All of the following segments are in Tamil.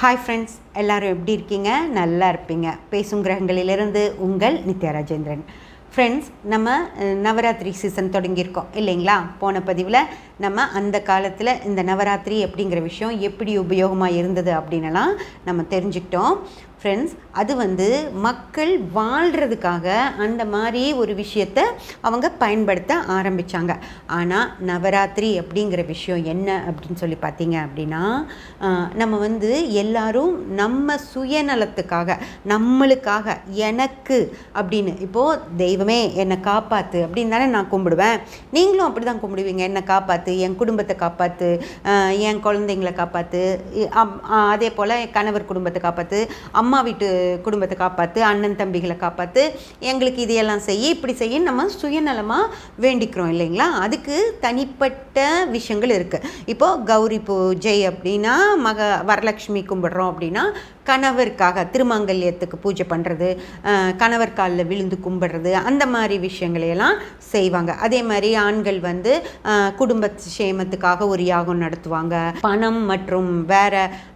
ஹாய் ஃப்ரெண்ட்ஸ் எல்லோரும் எப்படி இருக்கீங்க? நல்லா இருப்பீங்க. பேசும் கிரகங்களிலிருந்து உங்கள் நித்யா ராஜேந்திரன். ஃப்ரெண்ட்ஸ் நம்ம நவராத்திரி சீசன் தொடங்கியிருக்கோம். இல்லைங்களா? போன பதிவில் நம்ம அந்த காலத்தில் இந்த நவராத்திரி அப்படிங்கிற விஷயம் எப்படி உபயோகமாக இருந்தது அப்படின்னலாம் நம்ம தெரிஞ்சுக்கிட்டோம். ஃப்ரெண்ட்ஸ் அது வந்து மக்கள் வாழ்கிறதுக்காக அந்த மாதிரி ஒரு விஷயத்தை அவங்க பயன்படுத்த ஆரம்பித்தாங்க ஆனால் நவராத்திரி அப்படிங்கிற விஷயம் என்ன அப்படின்னு சொல்லி பார்த்தீங்க அப்படின்னா நம்ம வந்து எல்லாரும் நம்ம சுயநலத்துக்காக நம்மளுக்காக எனக்கு அப்படின்னு இப்போது தெய்வமே என்னை காப்பாற்று அப்படின்னு தானே நான் கும்பிடுவேன். நீங்களும் அப்படி தான் கும்பிடுவீங்க. என்னை காப்பாற்று என் குடும்பத்தை காப்பாற்று என் குழந்தைங்களை காப்பாற்று அம்- அதே போல் என் கணவர் குடும்பத்தை காப்பாற்று அம்மா அம்மா வீட்டு குடும்பத்தை காப்பாற்று அண்ணன் தம்பிகளை காப்பாற்று எங்களுக்கு இதையெல்லாம் செய்ய இப்படி செய்ய நம்ம சுயநலமாக வேண்டிக்கிறோம் இல்லைங்களா? அதுக்கு தனிப்பட்ட விஷயங்கள் இருக்குது இப்போது கௌரி பூஜை அப்படின்னா மக வரலட்சுமி கும்பிடுறோம் அப்படின்னா கணவருக்காக திருமங்கல்யத்துக்கு பூஜை பண்ணுறது கணவர் காலில் விழுந்து கும்பிடுறது அந்த மாதிரி விஷயங்களையெல்லாம் செய்வாங்க. அதே மாதிரி ஆண்கள் வந்து குடும்ப சேமத்துக்காக ஒரு யாகம் நடத்துவாங்க. பணம் மற்றும் வேற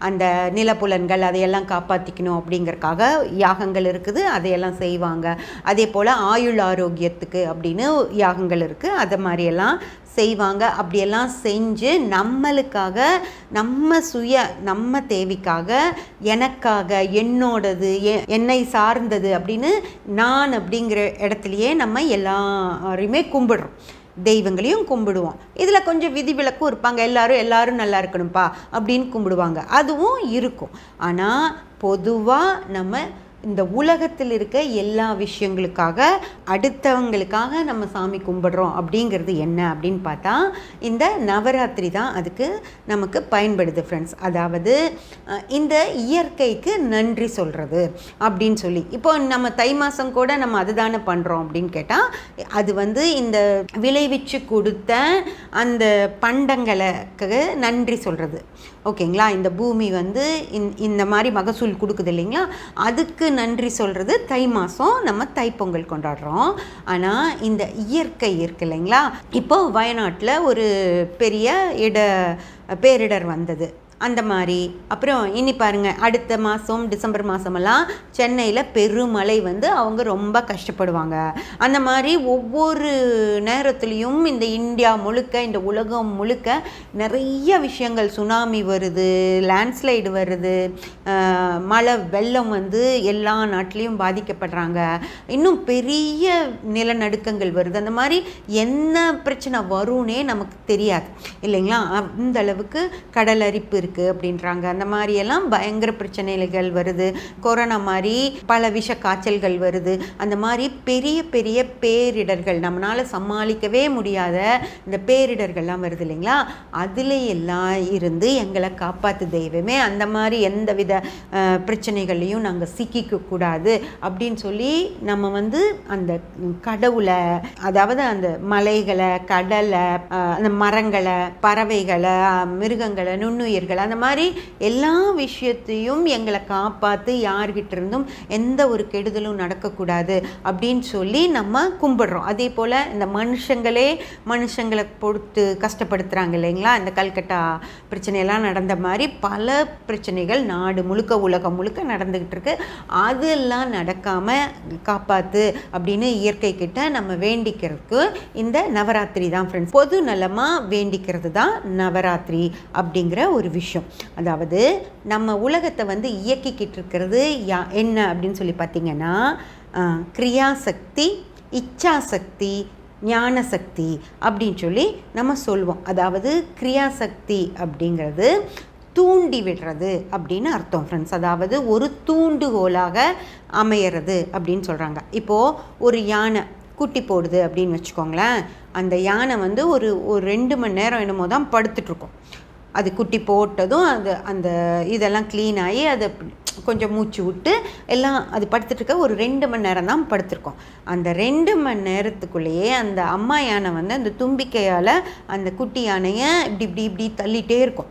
அந்த நிலப்புலன்கள் அதையெல்லாம் காப்பாற்றிக்கணும் அப்படிங்கறக்காக யாகங்கள் இருக்குது அதையெல்லாம் செய்வாங்க. அதே போல் ஆயுள் ஆரோக்கியத்துக்கு அப்படின்னு யாகங்கள் இருக்குது அதை மாதிரியெல்லாம் செய்வாங்க. அப்படியெல்லாம் செஞ்சு நம்மளுக்காக நம்ம சுய நம்ம தேவைக்காக எனக்காக என்னோடது எ- என்னை சார்ந்தது அப்படின்னு நான் அப்படிங்கிற இடத்துலையே நம்ம எல்லாரையுமே கும்பிடுறோம். தெய்வங்களையும் கும்பிடுவோம். இதில் கொஞ்சம் விதிவிலக்கும் இருப்பாங்க. எல்லாரும் எல்லாரும் நல்லா இருக்கணும்ப்பா அப்படின்னு கும்பிடுவாங்க. அதுவும் இருக்கும். ஆனால் பொதுவாக நம்ம இந்த உலகத்தில் இருக்க எல்லா விஷயங்களுக்காக அடுத்தவங்களுக்காக நம்ம சாமி கும்பிடுறோம் அப்படிங்கிறது என்ன அப்படின்னு பார்த்தா இந்த நவராத்திரி தான் அதுக்கு நமக்கு பயன்படுது ஃப்ரெண்ட்ஸ் அதாவது இந்த இயற்கைக்கு நன்றி சொல்கிறது அப்படின்னு சொல்லி. இப்போ நம்ம தை மாதம் கூட நம்ம அதுதானே பண்ணுறோம் அப்படின்னு கேட்டால் அது வந்து இந்த விளைவிச்சு கொடுத்த அந்த பண்டங்களுக்கு நன்றி சொல்கிறது ஓகேங்களா? இந்த பூமி வந்து இந்- இந்த மாதிரி மகசூல் கொடுக்குது இல்லைங்களா? அதுக்கு நன்றி சொல்கிறது தை மாதம் நம்ம தைப்பொங்கல் கொண்டாடுறோம். ஆனால் இந்த இயற்கை இருக்கு இல்லைங்களா? இப்போ வயநாட்டில் ஒரு பெரிய இட பேரிடர் வந்தது. அந்த மாதிரி. அப்புறம் இனி பாருங்க அடுத்த மாதம் டிசம்பர் மாதமெல்லாம் சென்னையில் பெருமழை வந்து அவங்க ரொம்ப கஷ்டப்படுவாங்க. அந்த மாதிரி ஒவ்வொரு நேரத்துலேயும் இந்த இந்தியா முழுக்க இந்த உலகம் முழுக்க நிறைய விஷயங்கள் சுனாமி வருது லேண்ட்ஸ்லைடு வருது மழை வெள்ளம் வந்து எல்லா நாட்டிலையும் பாதிக்கப்படுறாங்க. இன்னும் பெரிய நிலநடுக்கங்கள் வருது. அந்த மாதிரி என்ன பிரச்சனை வரும்னே நமக்கு தெரியாது. இல்லைங்களா? அந்த அளவுக்கு கடல் அரிப்பு இருக்குது அப்படின்றாங்க. அந்த மாதிரியெல்லாம் பயங்கர பிரச்சனைகள் வருது. கொரோனா மாதிரி பல விஷ காய்ச்சல்கள் வருது. அந்த மாதிரி பெரிய பெரிய பேரிடர்கள் நம்மளால் சமாளிக்கவே முடியாத இந்த பேரிடர்கள்லாம் வருது இல்லைங்களா? அதில் எல்லாம் இருந்து எங்களை காப்பாற்று தெய்வமே. அந்த மாதிரி எந்த வித பிரச்சனைகள்லையும் நாங்கள் சிக்கிக்க கூடாது அப்படின்னு சொல்லி நம்ம வந்து அந்த கடவுளை அதாவது அந்த மலைகளை கடலை அந்த மரங்களை பறவைகளை மிருகங்களை நுண்ணுயிர்கள் அந்த மாதிரி எல்லா விஷயத்தையும் எங்களை காப்பாற்று யார்கிட்ட இருந்தும் எந்த ஒரு கெடுதலும் நடக்கக்கூடாது அப்படின்னு சொல்லி நம்ம கும்பிடுறோம். அதே போல் இந்த மனுஷங்களே மனுஷங்களை பொறுத்து கஷ்டப்படுத்துகிறாங்க இல்லைங்களா? இந்த கல்கட்டா பிரச்சனையெல்லாம் நடந்த மாதிரி பல பிரச்சனைகள் நாடு முழுக்க உலகம் முழுக்க நடந்துக்கிட்டு இருக்கு. அதெல்லாம் நடக்காமல் காப்பாற்று அப்படின்னு இயற்கை கிட்ட நம்ம வேண்டிக்கிறதுக்கு இந்த நவராத்திரி தான் ஃப்ரெண்ட்ஸ் பொது நலமாக வேண்டிக்கிறது தான் நவராத்திரி அப்படிங்கிற ஒரு விஷயம். விஷயம். அதாவது நம்ம உலகத்தை வந்து இயக்கிக்கிட்டு இருக்கிறது யா என்ன அப்படின்னு சொல்லி பார்த்தீங்கன்னா கிரியாசக்தி இச்சாசக்தி ஞானசக்தி அப்படின்னு சொல்லி நம்ம சொல்வோம். அதாவது கிரியாசக்தி அப்படிங்கிறது தூண்டி விடுறது அப்படின்னு அர்த்தம் ஃப்ரெண்ட்ஸ் அதாவது ஒரு தூண்டுகோலாக அமையிறது அப்படின்னு சொல்கிறாங்க இப்போது ஒரு யானை குட்டி போடுது அப்படின்னு வச்சுக்கோங்களேன். அந்த யானை வந்து ஒரு ஒரு ரெண்டு மணி நேரம் என்னமோ தான் படுத்துட்ருக்கோம் அது குட்டி போட்டதும் அது அந்த இதெல்லாம் க்ளீன் ஆகி அதை கொஞ்சம் மூச்சு விட்டு எல்லாம் அது படுத்துட்டுருக்க ஒரு ரெண்டு மணி நேரம் தான் படுத்திருக்கோம். அந்த ரெண்டு மணி நேரத்துக்குள்ளேயே அந்த அம்மா யானை வந்து அந்த தும்பிக்கையால் அந்த குட்டி யானையை இப்படி இப்படி இப்படி தள்ளிகிட்டே இருக்கும்.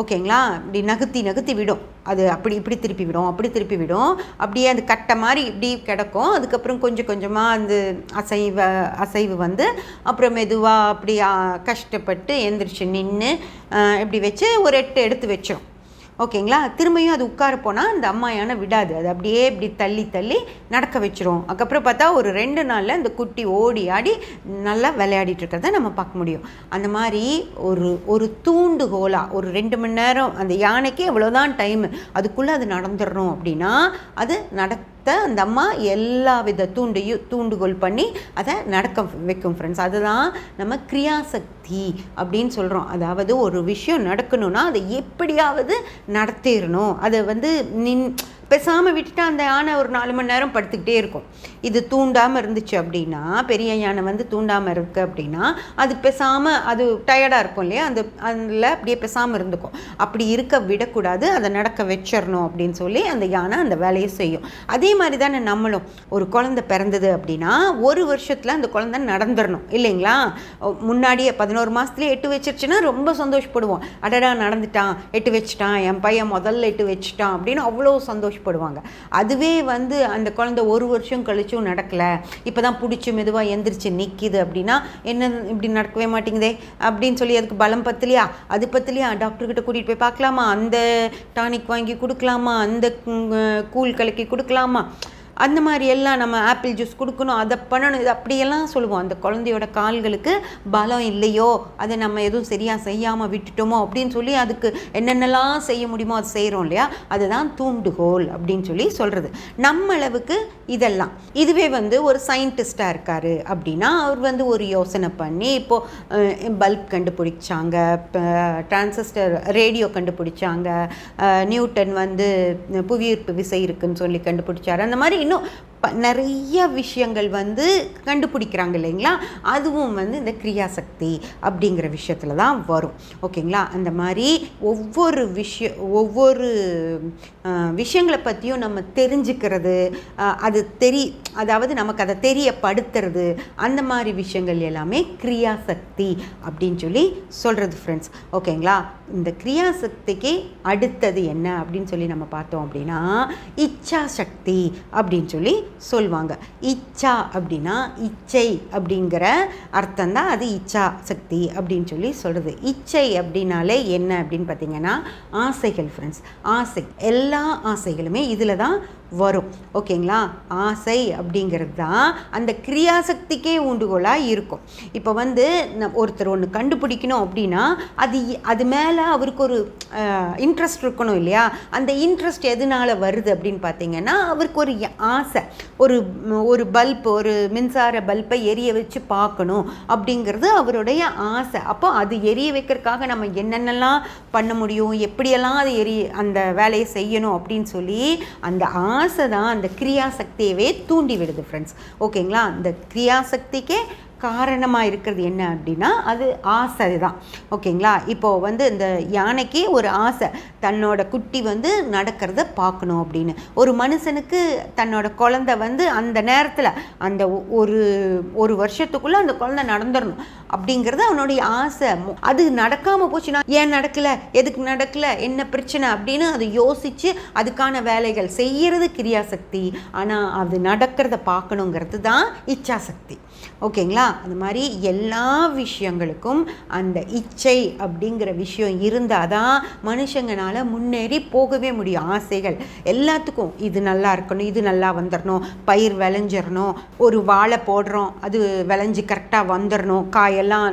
ஓகேங்களா? இப்படி நகர்த்தி நகர்த்தி விடும். அது அப்படி இப்படி திருப்பி விடும் அப்படி திருப்பி விடும். அப்படியே அது கட்டை மாதிரி இப்படி கிடக்கும். அதுக்கப்புறம் கொஞ்சம் கொஞ்சமாக அந்த அசைவ அசைவு வந்து அப்புறம் மெதுவாக அப்படி கஷ்டப்பட்டு எந்திரிச்சு நின்று இப்படி வச்சு ஒரு எட்டு எடுத்து வச்சிடும் ஓகேங்களா? திரும்பியும் அது உட்கார போனால் அந்த அம்மா யானை விடாது. அது அப்படியே இப்படி தள்ளி தள்ளி நடக்க வச்சிரும். அதுக்கப்புறம் பார்த்தா ஒரு ரெண்டு நாளில் அந்த குட்டி ஓடி ஆடி நல்லா விளையாடிட்டு இருக்கிறத நம்ம பார்க்க முடியும். அந்த மாதிரி ஒரு ஒரு தூண்டுகோலாக ஒரு ரெண்டு மணி நேரம் அந்த யானைக்கு எவ்வளோதான் டைம் அதுக்குள்ளே அது நடந்துடணும் அப்படின்னா அது நடத்த அந்த அம்மா எல்லா வித தூண்டையும் தூண்டுகோல் பண்ணி அதை நடக்க வைக்கும் ஃப்ரெண்ட்ஸ் அதுதான் நம்ம கிரியாசக்தி அப்படின்னு சொல்கிறோம் அதாவது ஒரு விஷயம் நடக்கணும்னா அதை எப்படியாவது நடத்திடணும் அதை வந்து நின் பேசாமல் விட்டுட்டு அந்த யானை ஒரு நாலு மணி நேரம் படுத்துக்கிட்டே இருக்கும். இது தூண்டாமல் இருந்துச்சு அப்படின்னா பெரிய யானை வந்து தூண்டாமல் இருக்குது அப்படின்னா அது பேசாமல் அது டயர்டாக இருக்கும் இல்லையா? அந்த அதில் அப்படியே பேசாமல் இருந்துக்கும். அப்படி இருக்க விடக்கூடாது. அதை நடக்க வச்சிடணும் அப்படின்னு சொல்லி அந்த யானை அந்த வேலையை செய்யும். அதே மாதிரி தானே நம்மளும். ஒரு குழந்தை பிறந்தது அப்படின்னா ஒரு வருஷத்தில் அந்த குழந்தை நடந்துடணும். இல்லைங்களா? முன்னாடியே பதினோரு மாதத்துலேயே எட்டு வச்சிருச்சுன்னா ரொம்ப சந்தோஷப்படுவோம். அடடா நடந்துட்டான் எட்டு வச்சுட்டான் என் பையன் முதல்ல எட்டு வச்சுட்டான் அப்படின்னு அவ்வளோ சந்தோஷம் சந்தோஷப்படுவாங்க. அதுவே வந்து அந்த குழந்தை ஒரு வருஷம் கழிச்சும் நடக்கலை. இப்போ தான் பிடிச்சி மெதுவாக எந்திரிச்சு நிற்கிது அப்படின்னா என்ன இப்படி நடக்கவே மாட்டேங்குதே? அப்படின்னு சொல்லி அதுக்கு பலம் பத்தலையா? அது பத்தலையா? டாக்டர்கிட்ட கூட்டிகிட்டு போய் பார்க்கலாமா? அந்த டானிக் வாங்கி கொடுக்கலாமா? அந்த கூழ் கலக்கி கொடுக்கலாமா? அந்த மாதிரி எல்லாம் நம்ம ஆப்பிள் ஜூஸ் கொடுக்கணும் அதை பண்ணணும் இது அப்படியெல்லாம் சொல்லுவோம். அந்த குழந்தையோட கால்களுக்கு பலம் இல்லையோ அதை நம்ம எதுவும் சரியாக செய்யாமல் விட்டுட்டோமோ அப்படின்னு சொல்லி அதுக்கு என்னென்னலாம் செய்ய முடியுமோ அது செய்கிறோம் இல்லையா? அதுதான் தூண்டுகோல் அப்படின்னு சொல்லி சொல்கிறது நம்ம அளவுக்கு இதெல்லாம். இதுவே வந்து ஒரு சயின்டிஸ்டாக இருக்கார் அப்படின்னா அவர் வந்து ஒரு யோசனை பண்ணி இப்போது பல்ப் கண்டுபிடிச்சாங்க டிரான்சிஸ்டர் ரேடியோ கண்டுபிடிச்சாங்க நியூட்டன் வந்து புவியீர்ப்பு விசை இருக்குன்னு சொல்லி கண்டுபிடிச்சாரு. அந்த மாதிரி இன்னும் ப- நிறைய விஷயங்கள் வந்து கண்டுபிடிக்கிறாங்க இல்லைங்களா? அதுவும் வந்து இந்த கிரியாசக்தி அப்படிங்கிற விஷயத்தில் தான் வரும். ஓகேங்களா? அந்த மாதிரி ஒவ்வொரு விஷய ஒவ்வொரு விஷயங்களை பற்றியும் நம்ம தெரிஞ்சுக்கிறது அது தெரி அதாவது நமக்கு அதை தெரியப்படுத்துறது அந்த மாதிரி விஷயங்கள் எல்லாமே கிரியாசக்தி அப்படின்னு சொல்லி சொல்கிறது ஃப்ரெண்ட்ஸ் ஓகேங்களா? இந்த கிரியாசக்திக்கு அடுத்தது என்ன அப்படின்னு சொல்லி நம்ம பார்த்தோம் அப்படின்னா இச்சா சக்தி அப்படின்னு சொல்லி சொல்லுவாங்க இச்சா அப்படின்னா இச்சை அப்படிங்கிற அர்த்தம் தான் அது இச்சா சக்தி அப்படின்னு சொல்லி சொல்கிறது இச்சை அப்படின்னாலே என்ன அப்படின்னு பார்த்தீங்கன்னா ஆசைகள் ஃப்ரெண்ட்ஸ் ஆசை எல்லா ஆசைகளுமே இதில் தான் வரும். ஓகேங்களா? ஆசை அப்படிங்கிறது தான் அந்த கிரியாசக்திக்கே ஊண்டுகோலாக இருக்கும். இப்போ வந்து ஒருத்தர் ஒன்று கண்டுபிடிக்கணும் அப்படின்னா அது அது மேலே அவருக்கு ஒரு இன்ட்ரெஸ்ட் இருக்கணும் இல்லையா? அந்த இன்ட்ரெஸ்ட் எதனால வருது அப்படின்னு பார்த்தீங்கன்னா அவருக்கு ஒரு ஆசை. ஒரு ஒரு பல்ப் ஒரு மின்சார பல்பை எரிய வச்சு பார்க்கணும் அப்படிங்கிறது அவருடைய ஆசை. அப்போ அது எரிய வைக்கிறதுக்காக நம்ம என்னென்னலாம் பண்ண முடியும்? எப்படியெல்லாம் அது எரிய அந்த வேலையை செய்யணும் அப்படின்னு சொல்லி அந்த ஆ ஆசை தான் அந்த கிரியாசக்தியவே தூண்டி விடுது ஃப்ரெண்ட்ஸ் ஓகேங்களா அந்த கிரியாசக்திக்கே காரணமாக இருக்கிறது என்ன அப்படின்னா அது ஆசை தான் ஓகேங்களா? இப்போது வந்து இந்த யானைக்கே ஒரு ஆசை தன்னோட குட்டி வந்து நடக்கிறத பார்க்கணும் அப்படின்னு. ஒரு மனுஷனுக்கு தன்னோட குழந்தை வந்து அந்த நேரத்தில் அந்த ஒ- ஒரு ஒரு வருஷத்துக்குள்ளே அந்த குழந்தை நடந்துடணும் அப்படிங்கிறது அவனுடைய ஆசை. அது நடக்காமல் போச்சுன்னா ஏன் நடக்கலை? எதுக்கு நடக்கலை? என்ன பிரச்சனை அப்படின்னு அதை யோசித்து அதுக்கான வேலைகள் செய்கிறது கிரியாசக்தி. ஆனால் அது நடக்கிறத பார்க்கணுங்கிறது தான் இச்சாசக்தி. ஓகேங்களா? அது மாதிரி எல்லா விஷயங்களுக்கும் அந்த இச்சை அப்படிங்கிற விஷயம் இருந்தால் தான் மனுஷங்கனால் முன்னேறி போகவே முடியும். ஆசைகள் எல்லாத்துக்கும் இது நல்லா இருக்கணும் இது நல்லா வந்துடணும் பயிர் விளைஞ்சிடணும் ஒரு வாழை போடுறோம் அது விளைஞ்சி கரெக்டாக வந்துடணும் காயெல்லாம்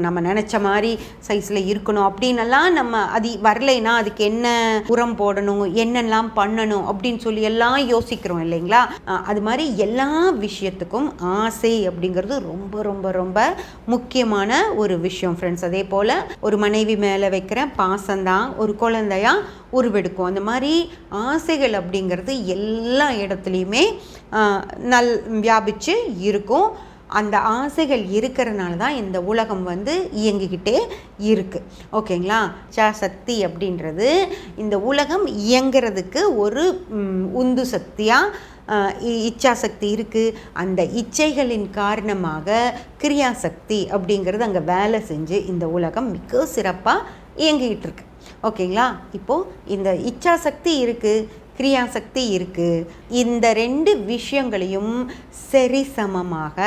நம்ம நினச்ச மாதிரி சைஸில் இருக்கணும் அப்படின்னெல்லாம் நம்ம அது வரலைன்னா அதுக்கு என்ன உரம் போடணும் என்னெல்லாம் பண்ணணும் அப்படின்னு சொல்லி எல்லாம் யோசிக்கிறோம் இல்லைங்களா? அது மாதிரி எல்லா விஷயத்துக்கும் ஆசை அப்படிங்கிறது ரொம்ப ரொம்ப ரொம்ப முக்கியமான ஒரு விஷயம் ஃப்ரெண்ட்ஸ் அதே போல் ஒரு மனைவி மேலே வைக்கிற பாசம்தான் ஒரு குழந்தையாக உருவெடுக்கும். அந்த மாதிரி ஆசைகள் அப்படிங்கிறது எல்லா இடத்துலையுமே நல் வியாபிச்சு இருக்கும். அந்த ஆசைகள் இருக்கிறனால தான் இந்த உலகம் வந்து இயங்கிக்கிட்டே இருக்குது ஓகேங்களா? சா சக்தி அப்படின்றது இந்த உலகம் இயங்கிறதுக்கு ஒரு உந்து சக்தியாக இச்சாசக்தி இருக்குது அந்த இச்சைகளின் காரணமாக கிரியாசக்தி அப்படிங்கிறது அங்கே வேலை செஞ்சு இந்த உலகம் மிக சிறப்பாக இயங்கிக்கிட்டு இருக்கு. ஓகேங்களா? இப்போது இந்த இச்சாசக்தி இருக்குது கிரியாசக்தி இருக்குது இந்த ரெண்டு விஷயங்களையும் சரிசமமாக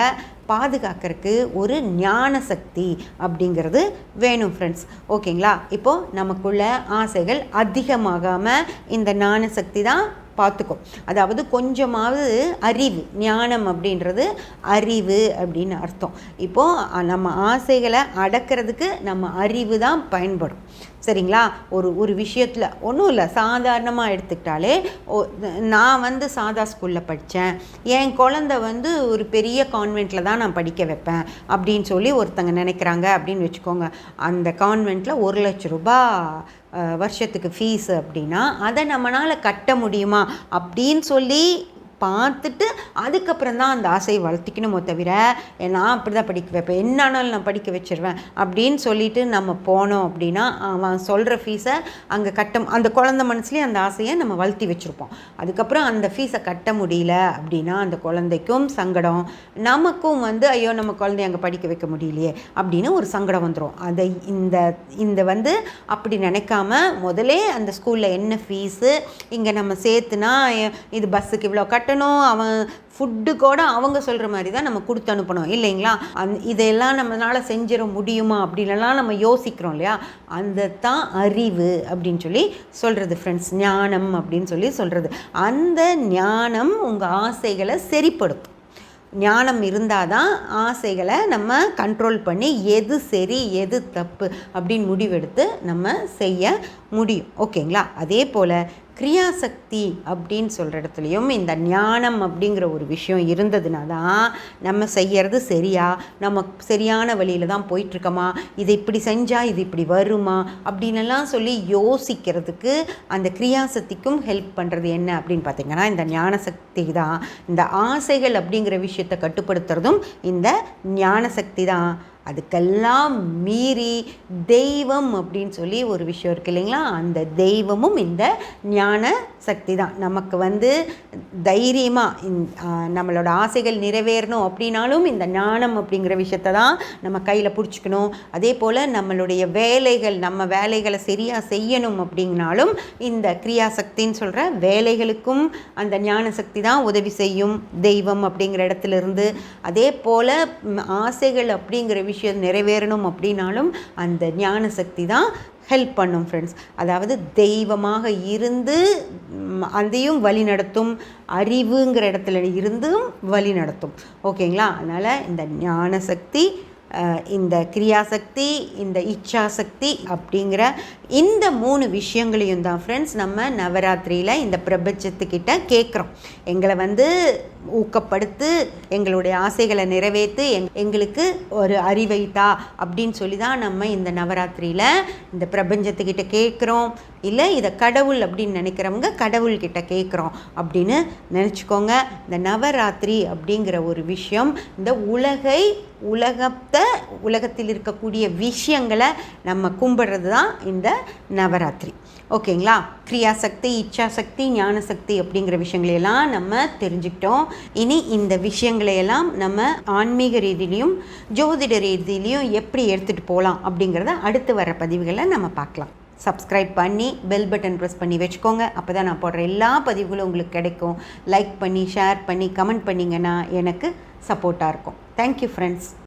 பாதுகாக்கிறதுக்கு ஒரு ஞான சக்தி அப்படிங்கிறது வேணும் ஃப்ரெண்ட்ஸ் ஓகேங்களா? இப்போது நமக்குள்ள ஆசைகள் அதிகமாகாமல் இந்த ஞான சக்தி தான் பார்த்துக்கும் அதாவது கொஞ்சமாவது அறிவு ஞானம் அப்படின்றது அறிவு அப்படின்னு அர்த்தம். இப்போது நம்ம ஆசைகளை அடக்கிறதுக்கு நம்ம அறிவு தான் பயன்படும். சரிங்களா? ஒரு ஒரு விஷயத்தில் ஒன்றும் இல்லை சாதாரணமாக எடுத்துக்கிட்டாலே நான் வந்து சாதா ஸ்கூலில் படித்தேன் என் குழந்த வந்து ஒரு பெரிய கான்வெண்ட்டில் தான் நான் படிக்க வைப்பேன் அப்படின்னு சொல்லி ஒருத்தங்க நினைக்கிறாங்க அப்படின்னு வச்சுக்கோங்க. அந்த கான்வெண்ட்டில் ஒரு லட்ச ரூபா வருஷத்துக்கு ஃபீஸ் அப்படின்னா அதை நம்மளால் கட்ட முடியுமா? அப்படின்னு சொல்லி பார்த்துட்டு அதுக்கப்புறம் தான் அந்த ஆசையை வளர்த்திக்கணுமோ தவிர நான் அப்படி தான் படிக்க வைப்பேன் என்னானாலும் நான் படிக்க வச்சிருவேன். அப்படின்னு சொல்லிட்டு நம்ம போனோம் அப்படின்னா அவன் சொல்கிற ஃபீஸை அங்கே கட்ட அந்த குழந்த மனசுலேயே அந்த ஆசையை நம்ம வளர்த்தி வச்சுருப்போம். அதுக்கப்புறம் அந்த ஃபீஸை கட்ட முடியல அப்படின்னா அந்த குழந்தைக்கும் சங்கடம். நமக்கும் வந்து ஐயோ நம்ம குழந்தைய அங்கே படிக்க வைக்க முடியலையே அப்படின்னு ஒரு சங்கடம் வந்துடும் அதை இந்த இந்த வந்து அப்படி நினைக்காம முதலே அந்த ஸ்கூலில் என்ன ஃபீஸு இங்கே நம்ம சேர்த்துனா இது பஸ்ஸுக்கு இவ்வளோ கட்ட கட்டணும் அவன் ஃபுட்டு கூட அவங்க சொல்கிற மாதிரி தான் நம்ம கொடுத்து அனுப்பணும் இல்லைங்களா? அந் இதெல்லாம் நம்மளால் செஞ்சிட முடியுமா அப்படின்லாம் நம்ம யோசிக்கிறோம் இல்லையா? அந்த தான் அறிவு அப்படின்னு சொல்லி சொல்கிறது ஃப்ரெண்ட்ஸ் ஞானம் அப்படின்னு சொல்லி சொல்கிறது அந்த ஞானம் உங்கள் ஆசைகளை சரிப்படுத்தும். ஞானம் இருந்தால் தான் ஆசைகளை நம்ம கண்ட்ரோல் பண்ணி எது சரி எது தப்பு அப்படின்னு முடிவெடுத்து நம்ம செய்ய முடியும். ஓகேங்களா? அதே போல் கிரியாசக்தி அப்படின்னு சொல்கிற இடத்துலையும் இந்த ஞானம் அப்படிங்கிற ஒரு விஷயம் இருந்ததுனா தான் நம்ம செய்கிறது சரியா? நம்ம சரியான வழியில் தான் போயிட்டுருக்கோமா? இதை இப்படி செஞ்சால் இது இப்படி வருமா? அப்படின்லாம் சொல்லி யோசிக்கிறதுக்கு அந்த கிரியாசக்திக்கும் ஹெல்ப் பண்ணுறது என்ன அப்படின்னு பார்த்திங்கன்னா இந்த ஞான சக்தி தான். இந்த ஆசைகள் அப்படிங்கிற விஷயத்தை கட்டுப்படுத்துறதும் இந்த ஞானசக்தி தான். அதுக்கெல்லாம் மீறி தெய்வம் அப்படின்னு சொல்லி ஒரு விஷயம் இருக்குது இல்லைங்களா? அந்த தெய்வமும் இந்த ஞான சக்தி தான். நமக்கு வந்து தைரியமாக நம்மளோட ஆசைகள் நிறைவேறணும் அப்படின்னாலும் இந்த ஞானம் அப்படிங்கிற விஷயத்தை தான் நம்ம கையில் பிடிச்சிக்கணும். அதே போல் நம்மளுடைய வேலைகள் நம்ம வேலைகளை சரியாக செய்யணும் அப்படின்னாலும் இந்த கிரியாசக்தின்னு சொல்கிற வேலைகளுக்கும் அந்த ஞான சக்தி தான் உதவி செய்யும் தெய்வம் அப்படிங்கிற இடத்துல இருந்து. அதே போல் ஆசைகள் அப்படிங்கிற விஷயம் விஷயம் நிறைவேறணும் அப்படின்னாலும் அந்த ஞான சக்தி தான் ஹெல்ப் பண்ணும் ஃப்ரெண்ட்ஸ் அதாவது தெய்வமாக இருந்து அதையும் வழி நடத்தும் அறிவுங்கிற இடத்துல இருந்தும் வழி நடத்தும். ஓகேங்களா? அதனால் இந்த ஞான சக்தி இந்த கிரியாசக்தி இந்த இச்சாசக்தி அப்படிங்கிற இந்த மூணு விஷயங்களையும் தான் ஃப்ரெண்ட்ஸ் நம்ம நவராத்திரியில் இந்த பிரபஞ்சத்துக்கிட்ட கேட்குறோம் எங்களை வந்து ஊக்கப்படுத்து எங்களுடைய ஆசைகளை நிறைவேற்று எங் எங்களுக்கு ஒரு அறிவைத்தா அப்படின்னு சொல்லி தான் நம்ம இந்த நவராத்திரியில் இந்த பிரபஞ்சத்துக்கிட்ட கேட்குறோம் இல்லை இதை கடவுள் அப்படின்னு நினைக்கிறவங்க கடவுள்கிட்ட கேட்குறோம் அப்படின்னு நினச்சிக்கோங்க. இந்த நவராத்திரி அப்படிங்கிற ஒரு விஷயம் இந்த உலகை உலகத்தை உலகத்தில் இருக்கக்கூடிய விஷயங்களை நம்ம கும்பிடுறது தான் இந்த நவராத்திரி. ஓகேங்களா? கிரியாசக்தி இச்சாசக்தி ஞானசக்தி அப்படிங்கிற விஷயங்களையெல்லாம் நம்ம தெரிஞ்சுக்கிட்டோம். இனி இந்த விஷயங்களையெல்லாம் நம்ம ஆன்மீக ரீதியிலையும் ஜோதிட ரீதியிலையும் எப்படி எடுத்துகிட்டு போகலாம் அப்படிங்கிறத அடுத்து வர பதிவுகளை நம்ம பார்க்கலாம். சப்ஸ்கிரைப் பண்ணி பெல் பட்டன் ப்ரெஸ் பண்ணி வச்சுக்கோங்க. அப்போ தான் நான் போடுற எல்லா பதிவுகளும் உங்களுக்கு கிடைக்கும். லைக் பண்ணி ஷேர் பண்ணி கமெண்ட் பண்ணிங்கன்னா எனக்கு சப்போர்ட்டாக இருக்கும். Thank you friends